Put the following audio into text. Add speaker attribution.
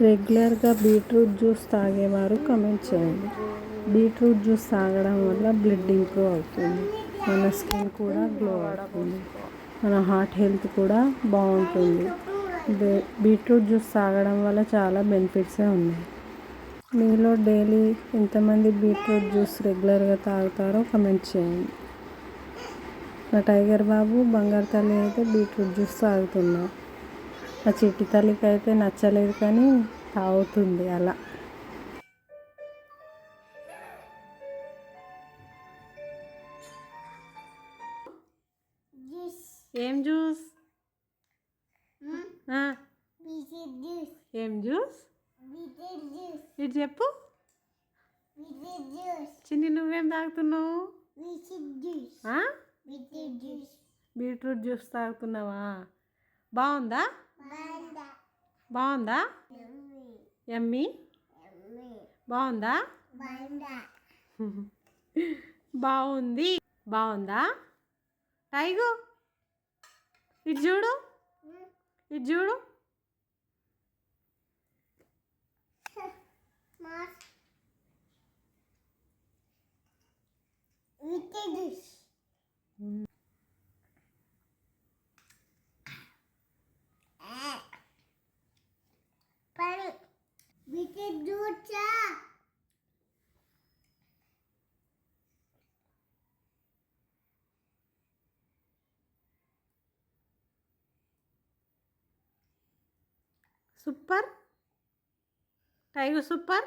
Speaker 1: రెగ్యులర్గా beetroot juice తాగేవారు comment చేయండి. బీట్రూట్ జ్యూస్ తాగడం వల్ల బ్లడ్ ఇంప్రూవ్ అవుతుంది. మన స్కిన్ కూడా గ్లో అవుతుంది. మన హార్ట్ హెల్త్ కూడా బాగుంటుంది. బీట్రూట్ జ్యూస్ తాగడం వల్ల చాలా బెనిఫిట్సే ఉన్నాయి. మీలో డైలీ ఎంతమంది బీట్రూట్ జ్యూస్ రెగ్యులర్గా తాగుతారో కమెంట్ చేయండి. నా టైగర్ బాబు బంగారు తల్లి అయితే బీట్రూట్ జ్యూస్ తాగుతున్నారు. ఆ చిట్టి తల్లికి అయితే నచ్చలేదు కానీ తాగుతుంది అలా.
Speaker 2: జ్యూస్
Speaker 1: ఏం జ్యూస్? ఏం జ్యూస్? ఇటు చెప్పు. చిన్ని నువ్వేం తాగుతున్నావు? బీట్రూట్ జ్యూస్ తాగుతున్నావా? బాగుందా? బాగుందా? ఎమ్మి? బాగుందా? బాగుంది? బాగుందా. టైగు ఇటు చూడు. ఇటు చూడు.
Speaker 2: మాస్ బీటెడ్ జ్యూస్ పని బీటెడ్ జ్యూస్
Speaker 1: సూపర్ టైగు సూపర్